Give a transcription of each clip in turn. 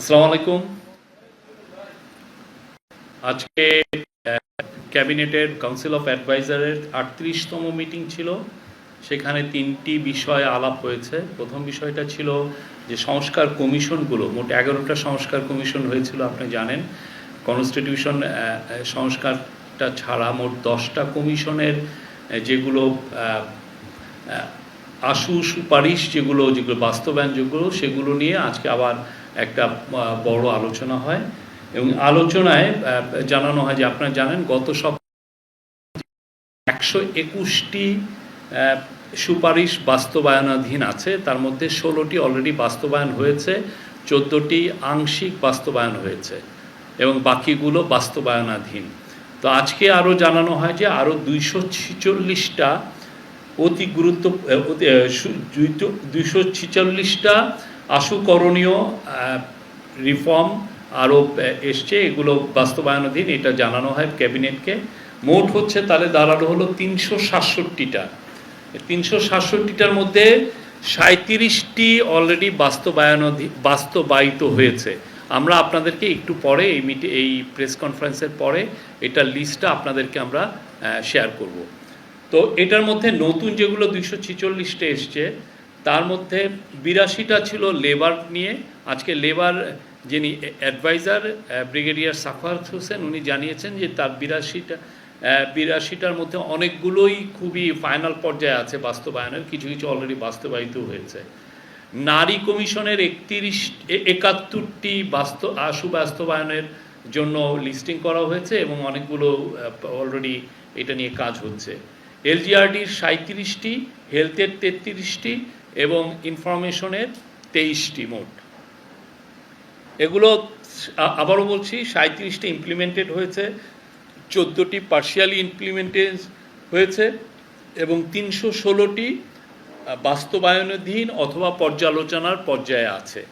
আসসালামু আলাইকুম। আজকে ক্যাবিনেটের কাউন্সিল অফ অ্যাডভাইজারের আটত্রিশতম মিটিং ছিল। সেখানে তিনটি বিষয় আলাপ হয়েছে। প্রথম বিষয়টা ছিল যে সংস্কার কমিশনগুলো, মোট এগারোটা সংস্কার কমিশন হয়েছিল, আপনি জানেন। কনস্টিটিউশন সংস্কারটা ছাড়া মোট দশটা কমিশনের যেগুলো আশু সুপারিশ যেগুলো যেগুলো বাস্তবায়ন যেগুলো সেগুলো নিয়ে আজকে আবার একটা বড় আলোচনা হয় এবং আলোচনায় জানানো হয় যে আপনারা জানেন গত সপ্তাহে একশো একুশটি সুপারিশ বাস্তবায়নাধীন আছে। তার মধ্যে ষোলোটি অলরেডি বাস্তবায়ন হয়েছে, চোদ্দোটি আংশিক বাস্তবায়ন হয়েছে এবং বাকিগুলো বাস্তবায়নাধীন। তো আজকে আরও জানানো হয় যে আরও দুইশো ছিচল্লিশটা অতি গুরুত্ব দুইশো ছিচল্লিশটা আশুকরণীয় রিফর্ম আরও এসছে, এগুলো বাস্তবায়নাধীন এটা জানানো হয় ক্যাবিনেটকে। মোট হচ্ছে তাহলে দাঁড়ানো হলো তিনশো সাতষট্টিটা। তিনশো সাতষট্টিটার মধ্যে সাঁত্রিশটি অলরেডি বাস্তবায়নাধীন বাস্তবায়িত হয়েছে। আমরা আপনাদেরকে একটু পরে এই মিটি এই প্রেস কনফারেন্সের পরে এটার লিস্টটা আপনাদেরকে আমরা শেয়ার করব। তো এটার মধ্যে নতুন যেগুলো দুইশো ছিচল্লিশটা এসছে তার মধ্যে বিরাশিটা ছিল লেবার নিয়ে। আজকে লেবার যিনি অ্যাডভাইজার ব্রিগেডিয়ার সাফারত হোসেন, উনি জানিয়েছেন যে তার বিরাশিটা বিরাশিটার মধ্যে অনেকগুলোই খুবই ফাইনাল পর্যায়ে আছে বাস্তবায়নের, কিছু কিছু অলরেডি বাস্তবায়িত হয়েছে। নারী কমিশনের একত্রিশ একাত্তরটি বাস্তব আশু বাস্তবায়নের জন্য লিস্টিং করা হয়েছে এবং অনেকগুলো অলরেডি এটা নিয়ে কাজ হচ্ছে। এলজিআরডির সাঁত্রিশটি হেলথের তেত্রিশটি এবং ইনফরমেশনের তেইশটি মোট এগুলো আবারও বলছি সাঁত্রিশটি ইমপ্লিমেন্টেড হয়েছে, চোদ্দোটি পার্শিয়ালি ইমপ্লিমেন্টেড হয়েছে, এবং তিনশো ষোলোটি বাস্তবায়নাধীন অথবা পর্যালোচনার পর্যায়ে আছে।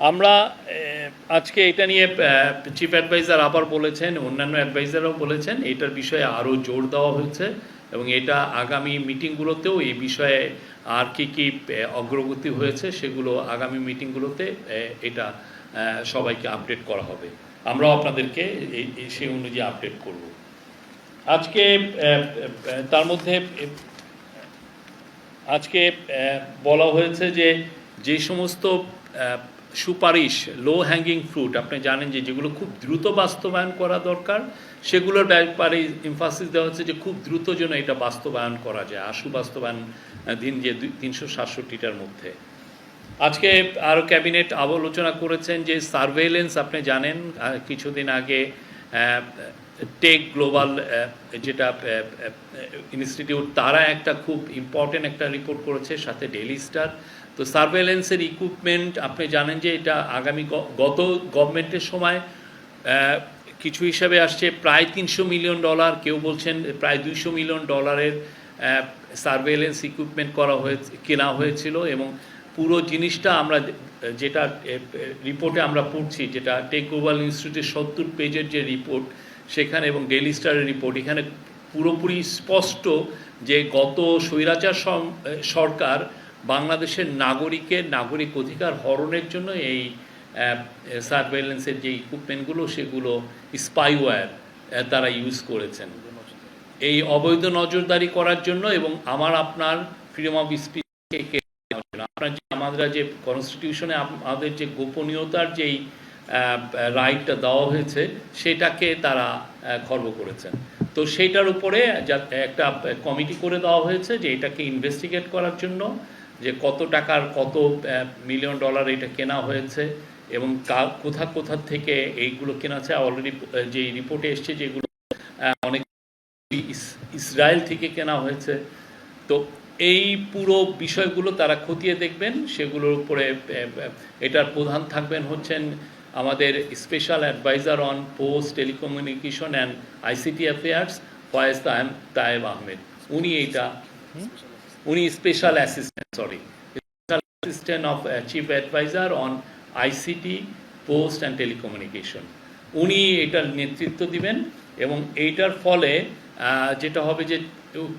আমরা আজকে এটা নিয়ে চিফ অ্যাডভাইজার আবার বলেছেন, অন্যান্য অ্যাডভাইজারও বলেছেন, এটার বিষয়ে আরও জোর দেওয়া হয়েছে। এবং এটা আগামী মিটিংগুলোতেও এই বিষয়ে আর কি কি অগ্রগতি হয়েছে সেগুলো আগামী মিটিংগুলোতে এটা সবাইকে আপডেট করা হবে। আমরাও আপনাদেরকে সেই অনুযায়ী আপডেট করব। আজকে তার মধ্যে আজকে বলা হয়েছে যে যে সমস্ত সুপারিশ লো হ্যাঙ্গিং ফ্রুট আপনি জানেন যে যেগুলো খুব দ্রুত বাস্তবায়ন করা দরকার, সেগুলোর ব্যাপারে ইনফাসিস দেওয়া হচ্ছে যে খুব দ্রুত যেন এটা বাস্তবায়ন করা যায়, আশু বাস্তবায়ন দিন যে তিনশো সাতষট্টিটার মধ্যে। আজকে আরও ক্যাবিনেট আলোচনা করেছেন যে সার্ভেলেন্স আপনি জানেন কিছুদিন আগে টেক গ্লোবাল যেটা ইনস্টিটিউট তারা একটা খুব ইম্পর্টেন্ট একটা রিপোর্ট করেছে, সাথে ডেলি স্টার তো সার্ভেলেন্সের ইকুইপমেন্ট আপনি জানেন যে এটা আগামী গত গভর্নমেন্টের সময় কিছু হিসাবে আসছে, প্রায় তিনশো মিলিয়ন ডলার কেউ বলছেন প্রায় দুইশো মিলিয়ন ডলারের সার্ভেলেন্স ইকুইপমেন্ট করা হয়ে কেনা হয়েছিল এবং পুরো জিনিসটা আমরা যেটা রিপোর্টে আমরা পড়ছি, যেটা টেক গ্লোবাল ইনস্টিটিউটের সত্তর পেজের যে রিপোর্ট সেখানে এবং ডেলি স্টারের রিপোর্ট এখানে পুরোপুরি স্পষ্ট যে গত স্বৈরাচার সরকার বাংলাদেশের নাগরিকের নাগরিক অধিকার হরণের জন্য এই সার্ভেলেন্সের যে ইকুইপমেন্টগুলো সেগুলো স্পাইওয়্যার তারা ইউজ করেছেন। এই অবৈধ নজরদারি করার জন্য এবং আমার, আপনার ফ্রিডম অফ স্পিচকে আপনার যে, আমাদের যে কনস্টিটিউশনে আমাদের যে গোপনীয়তার যেই রাইটটা দেওয়া হয়েছে, সেটাকে তারা খর্ব করেছেন। তো সেইটার উপরে একটা কমিটি করে দেওয়া হয়েছে যে এটাকে ইনভেস্টিগেট করার জন্য যে কত টাকার কত মিলিয়ন ডলার এটা কেনা হয়েছে এবং কোথা কোথা থেকে এইগুলো কেনা আছে অলরেডি যে রিপোর্টে এসছে যেগুলো অনেক ইসরায়েল থেকে কেনা হয়েছে। তো এই পুরো বিষয়গুলো তারা খতিয়ে দেখবেন, সেগুলোর উপরে এটার প্রধান থাকবেন হচ্ছেন আমাদের special adviser on post telecommunication and ICT affairs Faiz তায়েম Taiyeb Ahmed উনি এইটা? উনি special assistant sorry special assistant of chief adviser on ICT post and telecommunication উনি এটার নেতৃত্ব দিবেন এবং এইটার ফলে যেটা হবে যে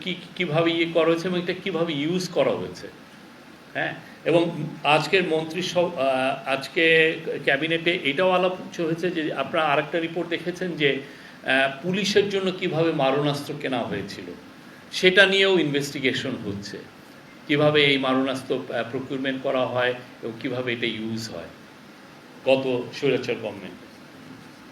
কি, কীভাবে ইয়ে করা হয়েছে এবং এটা কীভাবে ইউজ করা হয়েছে। হ্যাঁ? এবং আজকের মন্ত্রী আজকে ক্যাবিনেটে এটাও আলাপ হয়েছে যে, আপনারা আরেকটা রিপোর্ট দেখেছেন যে পুলিশের জন্য কীভাবে মারণাস্ত্র কেনা হয়েছিল। সেটা নিয়েও ইনভেস্টিগেশন হচ্ছে। কীভাবে এই মারণাস্ত্র প্রকিউরমেন্ট করা হয় এবং কীভাবে এটা ইউজ হয়। গত স্বৈরাচার গভর্নমেন্ট